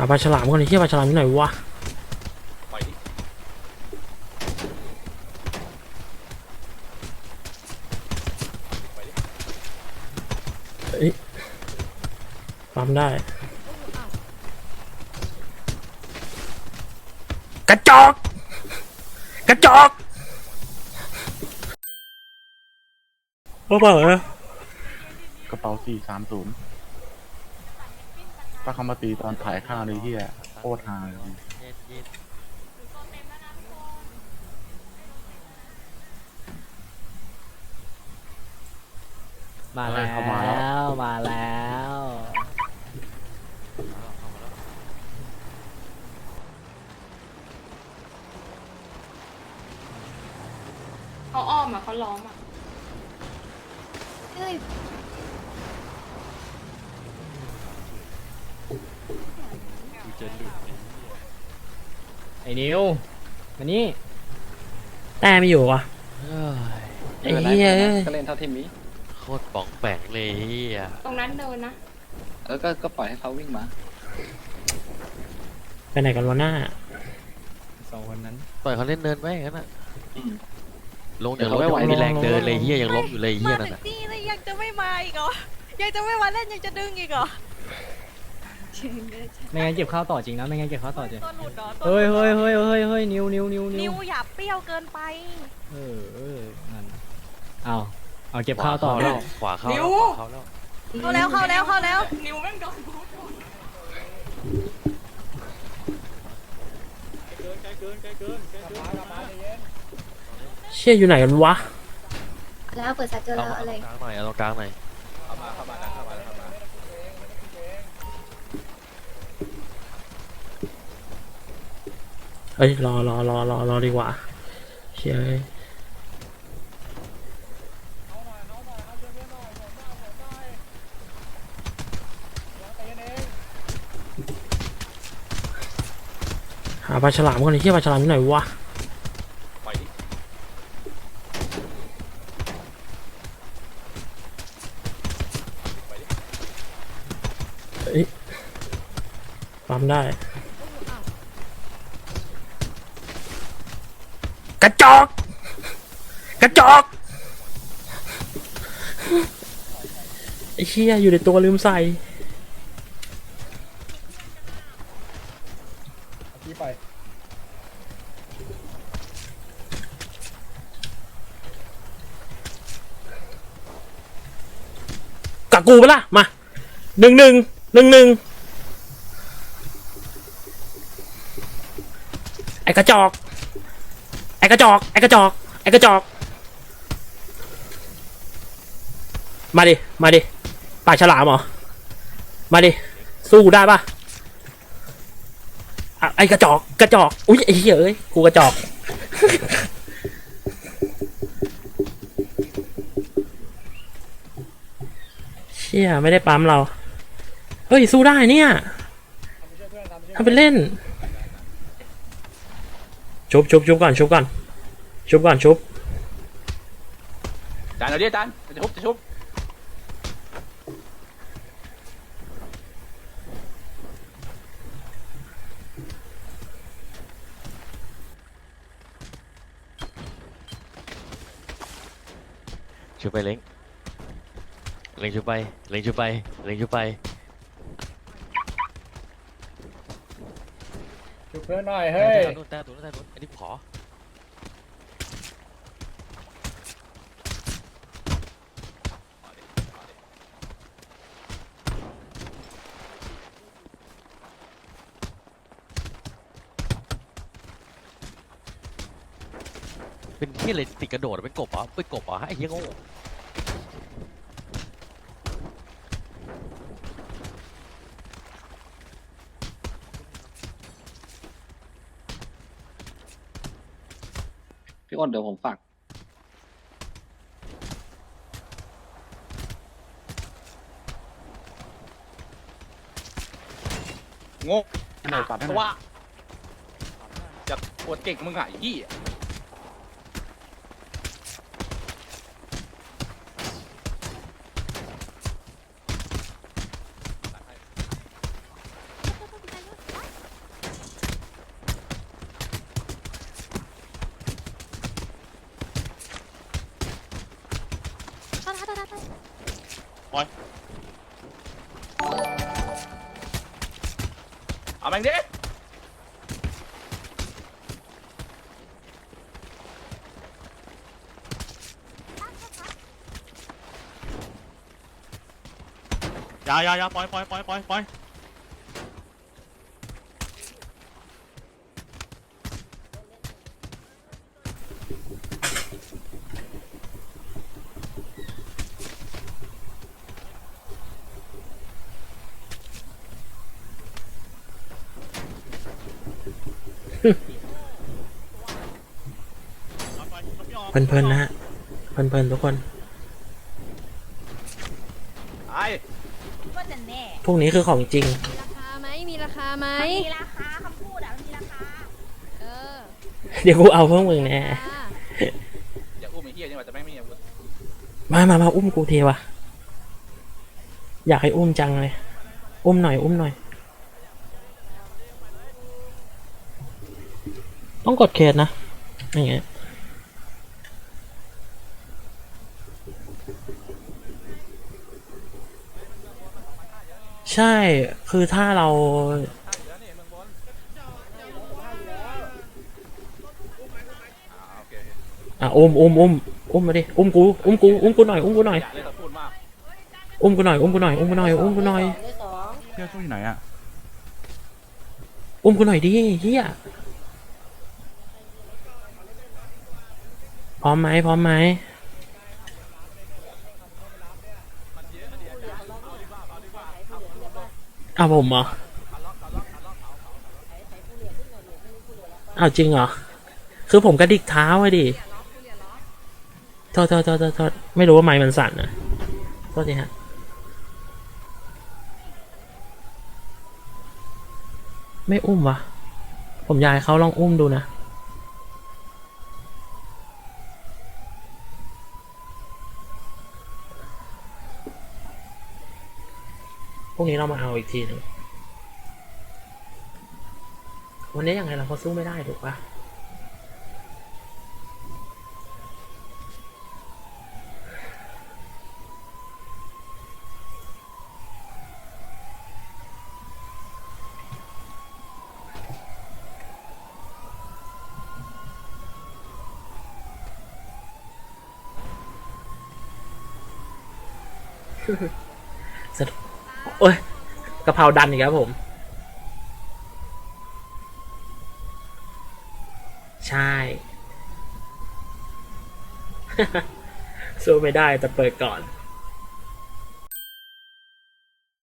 าปลาฉลามก่อนไอ้เหี้ยปลาฉลามอยู่ไหนวะปล่อยดิปั๊มได้ กระจอก กระจอกว่าเปล่าเหรอกระเป๋าสี่สามศูนย์ ถ้าเขามาตีตอนถ่ายข้าวเลยที่โคตรฮาเลยมาแล้วมาแล้วเขาอ้อมอะเขาล้อมอะเอ้ยไอ้นิวมานี่แต่ไม่อยู่วะเอ้ยไอ้เหี้ยเอ้ยก็เล่นเท่าที่มี โคตรป๋องแปงเลยเฮียตรงนั้นเดินนะ เออก็ก็ปล่อยให้เขาวิ่งมาไปไหนกันวะหน้า สองคนนั้น ปล่อยเขาเล่นเนินไว้งั้นน่ะอืม ลงเดี๋ยวเราไม่ไหวมีแรงเดินเลยเฮียยังล้มอยู่เลยเฮียมานั่นถึงน่ะที่เลยยังจะไม่มาอีกเหรอ ยังจะไม่มาเล่นยังจะดึงอีกเหรอ ไม่งั้นเก็บข้าวต่อจริงนะไม่งั้นเก็บข้าวต่อจริงตัวหลุดเหรอตัวหเฮ้ยลุดเฮ้ยเฮ้ยเฮ้ยเฮ้ยนิวนิวนิวนิวอย่าเปรี้ยวเกินไปเออเออนั่นเอาเอาเก็บข้าวต่อแล้วขวาเข้านิ้แล้ว ว ขวาเข้าแล้ว เข้าแล้วเข้าแล้วเข้าแล้ว นิวแม่งโดนบูทเชี่ยอยู่ไหนกันวะแล้วเปิดสัตว์เจอเอาแล้วเอาอะไร ตรงกลางหน่อย เอาตรงกลางหน่อย เอ้ยรอรอรอรอรอดีกว่าเชี่ยหาปลาฉลามก่อนไอ้เหี้ยปลาฉลามอยู่ไหนวะปล่อยดิปั๊มได้ กระจอก กระจอกไอ้เชี่ยอยู่ในตัวลืมใส่กับกูไปละมาหนึ่งหนึ่งหนึ่งหนึ่งไอ้กระจอก ไอ้กระจอกไอ้กระจอกไอ้กระจอก มาดิ มาดิปากฉลามเหรอ มาดิ สู้ได้ปะอะไอ้กระจอกกระจอกอุ้ยไอ้เหี้ยเอ้ยกูกระจอกเชี่ยไม่ได้ปั๊มเรา เฮ้ยสู้ได้เนี่ยทำเป็นเล่น ชุบชุบชุบก่อนชุบก่อนชุบก่อนชุบจานเอาดิจานจะชุบจะชุบชุบไปเล้งเล้งชุบไปเล้งชุบไปเล้งชุบไป ช่วยเพื่อนหน่อยเฮ้ย นู่นแต่ตัวนู้นแต่ตัวนู้นอันนี้ผมขอเป็นที่อะไรติดกระโดดเป็นกบเหรอเป็นกบเหรอไอ้เหี้ยโง่ พี่อ้นเดี๋ยวผมฝากโง่หน่อยปัดให้หน่อยว่าจะปวดเก่งมึงอะ ไอ้ยี่ปล่อยเอาแม่งดิอย่าอย่าอย่าปล่อยปล่อยปล่อยปล่อยปล่อย เพลินๆนะฮะเพลินๆทุกคน ไอ้ว่าจะแน่พวกนี้คือของจริง ราคาไหมมีราคาไหมมีราคาคำพูดอะมันมีราคาเออเดี๋ยวกูเอาพวกมึงแน่อ่าอย่าอุ้มไอ้เหี้ยนี่ว่าจะแม่งไม่มีอาวุธมามามาอุ้มกูเทวะอยากให้อุ้มจังเลย อุ้มหน่อย อุ้มหน่อย ต้องกดเคสนะอย่างเงี้ย ใช่คือถ้าเราอะอุ้มอุ้มอุ้มอุ้มมาดิอุ้มกูอุ้มกูอุ้มกูหน่อยอุ้มกูหน่อยอย่าเลยแต่พูดมากอุ้มกูหน่อยอุ้มกูหน่อยอุ้มกูหน่อยอุ้มกูหน่อยเที่ยวสู้อยู่ไหนอะอุ้มกูหน่อยดิเฮียพร้อมไหมพร้อมไหม อาผมเหรอเอาจริงเหรอ คือผมกระดิกเท้าไว้ดิโทษโทษโทษโทษไม่รู้ว่าไม้มันสั่นนะโทษทีฮะไม่อุ้มวะ ผมอยากเขาลองอุ้มดูนะ พวกนี้เรามาเอาอีกทีหนึงวันนี้ยังไงเราก็สู้ไม่ได้ถูกปะสรุป โอ้ยกะเพราดันอีกครับผม ใช่ สู้ไม่ได้แต่เปิดก่อน